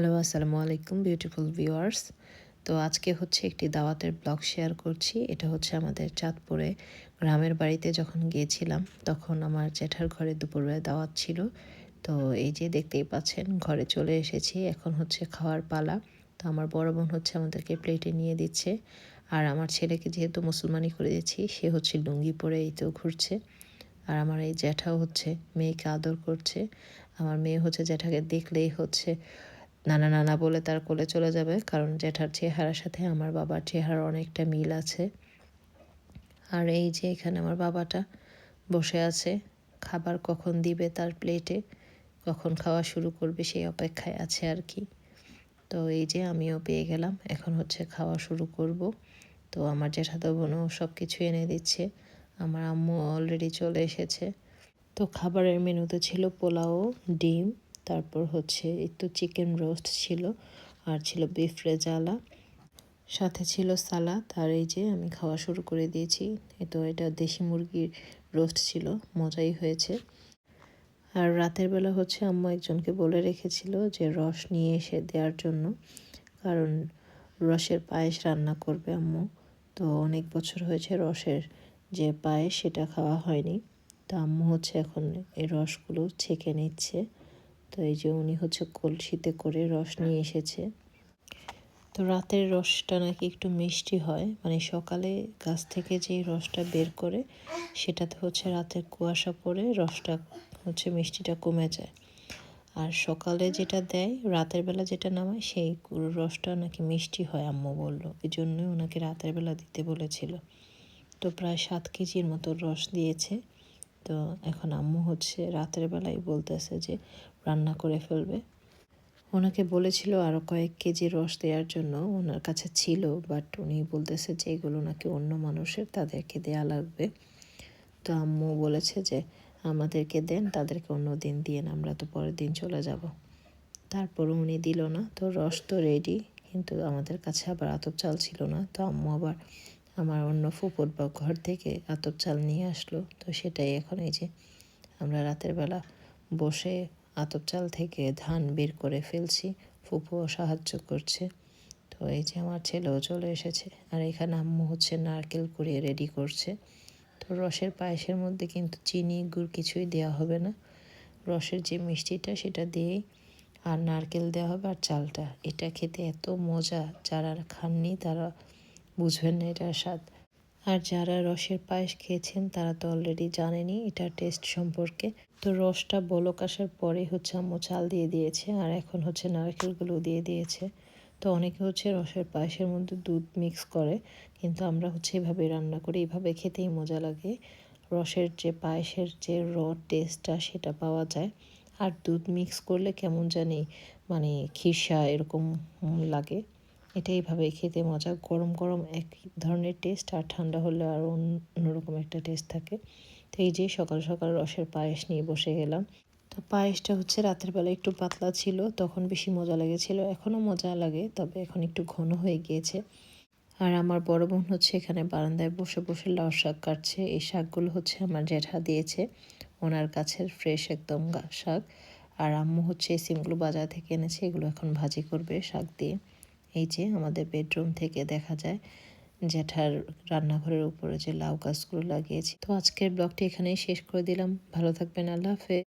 Hello আসসালামু আলাইকুম beautiful viewers তো আজকে হচ্ছে একটি দাওয়াতের ব্লগ শেয়ার করছি। এটা হচ্ছে আমাদের চাঁদপুরে গ্রামের বাড়িতে যখন গিয়েছিলাম, তখন আমার জ্যাঠার ঘরে দুপুরবেলা দাওয়াত ছিল। তো এই যে দেখতেই পাচ্ছেন, ঘরে চলে এসেছি। এখন হচ্ছে খাওয়ার পালা। তো আমার বড় বোন হচ্ছে আমাদেরকে প্লেটে নিয়ে দিচ্ছে। আর আমার ছেলেকে যেহেতু মুসলমানি করে দিয়েছি, সে হচ্ছে লুঙ্গি পরে এই তো ঘুরছে। আর আমার এই জ্যাঠাও হচ্ছে মেয়েকে আদর করছে। আমার মেয়ে হচ্ছে জ্যাঠাকে দেখলেই হচ্ছে নানা নানা বলে তার কোলে চলে যাবে, কারণ জ্যাঠার চেহারার সাথে আমার বাবার চেহারার অনেকটা মিল আছে। আর এই যে এখানে আমার বাবাটা বসে আছে, খাবার কখন দিবে তার প্লেটে কখন খাওয়া শুরু করবে সেই অপেক্ষায় আছে আর কি। তো এই যে আমিও পেয়ে গেলাম, এখন হচ্ছে খাওয়া শুরু করব। তো আমার জ্যাঠাতো বোনও সব কিছু এনে দিচ্ছে, আমার আম্মু অলরেডি চলে এসেছে। তো খাবারের মেনুতে ছিল পোলাও, ডিম তারপর হচ্ছে একটু চিকেন রোস্ট ছিল, আর ছিল বিফ রেজালা সাথে ছিল সালাদ আর এই যে আমি খাওয়া শুরু করে দিয়েছি তো এটা দেশি মুরগির রোস্ট ছিল, মজাই হয়েছে। আর রাতের বেলা হচ্ছে আম্মু একজনকে বলে রেখেছিল যে রস নিয়ে এসে দেওয়ার জন্য, কারণ রসের পায়েস রান্না করবে আম্মু। তো অনেক বছর হয়েছে রসের যে পায়েস সেটা খাওয়া হয়নি। তো আম্মু হচ্ছে এখন এই রসগুলো ছেঁকে নিচ্ছে। তো এই যে উনি হচ্ছে কলসিতে করে রস নিয়ে এসেছে। তো রাতের রসটা নাকি একটু মিষ্টি হয় মানে সকালে গাছ থেকে যেই রসটা বের করে সেটাতে হচ্ছে রাতের কুয়াশা পড়ে রসটা হচ্ছে মিষ্টিটা কমে যায়। আর সকালে যেটা দেয় রাতের বেলা যেটা নামায় সেই রসটা নাকি মিষ্টি হয় আম্মু বলল। এই জন্যই ওনাকে রাতের বেলা দিতে বলেছিল। তো প্রায় সাত কেজির মতো রস দিয়েছে। তো এখন আম্মু হচ্ছে রাতের বেলায় বলতেছে যে রান্না করে ফেলবে। ওনাকে বলেছিল আরও কয়েক কেজি রস দেওয়ার জন্য। ওনার কাছে ছিল বাট উনি বলতেছে যে এগুলো নাকি অন্য মানুষের, তাদেরকে দেয়া লাগবে। তো আম্মু বলেছে যে, আমাদেরকে দেন, তাদেরকে অন্য দিন দিয়ে আমরা তো পরের দিন চলে যাব। তারপরও উনি দিল না। তো রস তো রেডি কিন্তু আমাদের কাছে আবার আতপ চাল ছিল না। তো আম্মু আবার আমার অন্য ফুপুর বা ঘর থেকে আতপ চাল নিয়ে আসলো। তো সেটাই এখন এই যে, আমরা রাতের বেলা বসে আতপ চাল থেকে ধান বের করে ফেলছি। ফুপুও সাহায্য করছে। তো এই যে আমার ছেলেও চলে এসেছে। আর এখানে আম্মু হচ্ছে নারকেল কুড়িয়ে রেডি করছে। তো রসের পায়েসের মধ্যে কিন্তু চিনি, গুড় কিছুই দেওয়া হবে না। রসের যে মিষ্টিটা সেটা দিয়েই আর নারকেল দেওয়া হবে আর চালটা। এটা খেতে এত মজা। যারা খাননি তারা বুঝবেন না এটার স্বাদ। আর যারা রসের পায়েস খেয়েছেন, তারা তো অলরেডি জানেনি এটার টেস্ট সম্পর্কে। তো রসটা বলক আসার পরে হচ্ছে আম্মু চাল দিয়ে দিয়েছে, আর এখন হচ্ছে নারকেলগুলো দিয়ে দিয়েছে। তো অনেকে হচ্ছে রসের পায়েসের মধ্যে দুধ মিক্স করে, কিন্তু আমরা হচ্ছে এভাবে রান্না করি, এভাবে খেতেই মজা লাগে। রসের যে পায়েসের যে র টেস্টটা সেটা পাওয়া যায়। আর দুধ মিক্স করলে কেমন জানি মানে খিরসা এরকম লাগে। এটা এইভাবে খেতে মজা। গরম গরম এক ধরনের টেস্ট আর ঠান্ডা হলে আর অন্যরকম একটা টেস্ট থাকে। তো এই যে সকাল সকাল রসের পায়েস নিয়ে বসে গেলাম। তো পায়েসটা হচ্ছে রাতের বেলা একটু পাতলা ছিল, তখন বেশি মজা লেগেছিল। এখনও মজা লাগে, তবে এখন একটু ঘন হয়ে গিয়েছে। আর আমার বড় বোন হচ্ছে এখানে বারান্দায় বসে বসে লাউ শাক কাটছে। এই শাকগুলো হচ্ছে আমার জ্যাঠা দিয়েছে। ওনার কাছের ফ্রেশ একদম শাক। আর আম্মু হচ্ছে এই সিমগুলো বাজার থেকে এনেছে, এগুলো এখন ভাজি করবে শাক দিয়ে। এই যে আমাদের বেডরুম থেকে দেখা যায় জ্যাঠার রান্নাঘরের উপরে যে লাউ গাছগুলো লাগিয়েছি। তো আজকের ব্লগটি এখানেই শেষ করে দিলাম। ভালো থাকবেন, আল্লাহ হাফেজ।